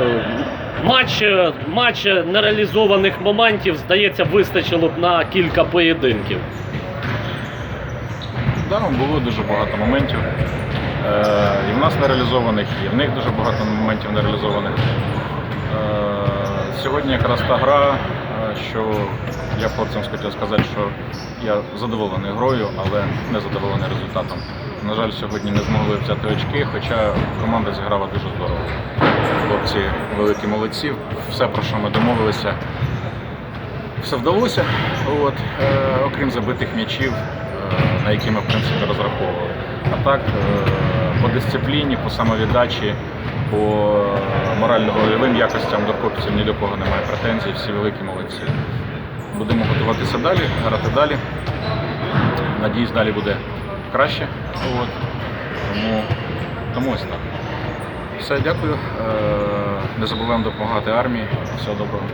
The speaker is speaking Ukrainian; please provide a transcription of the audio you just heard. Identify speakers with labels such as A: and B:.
A: Е, Матч, е, матч нереалізованих моментів, здається, вистачило б на кілька поєдинків.
B: Да, було дуже багато моментів. Е, і в нас нереалізованих, і в них дуже багато моментів нереалізованих. Сьогодні якраз та гра, що я хлопцям хотів сказати, що я задоволений грою, але не задоволений результатом. На жаль, сьогодні не змогли взяти очки, хоча команда зіграла дуже здорово. Хлопці великі молодці, все про що ми домовилися, все вдалося. От, е, окрім забитих м'ячів, е, на які ми в принципі розраховували. А так, е, по дисципліні, по самовіддачі, по морально-вольовим якостям до хлопців ні до кого немає претензій, всі великі молодці. Будемо готуватися далі, грати далі. Надіюсь, далі буде краще. От. Тому, тому ось так. Все, дякую. Е, Не забуваємо допомагати армії. Всього доброго.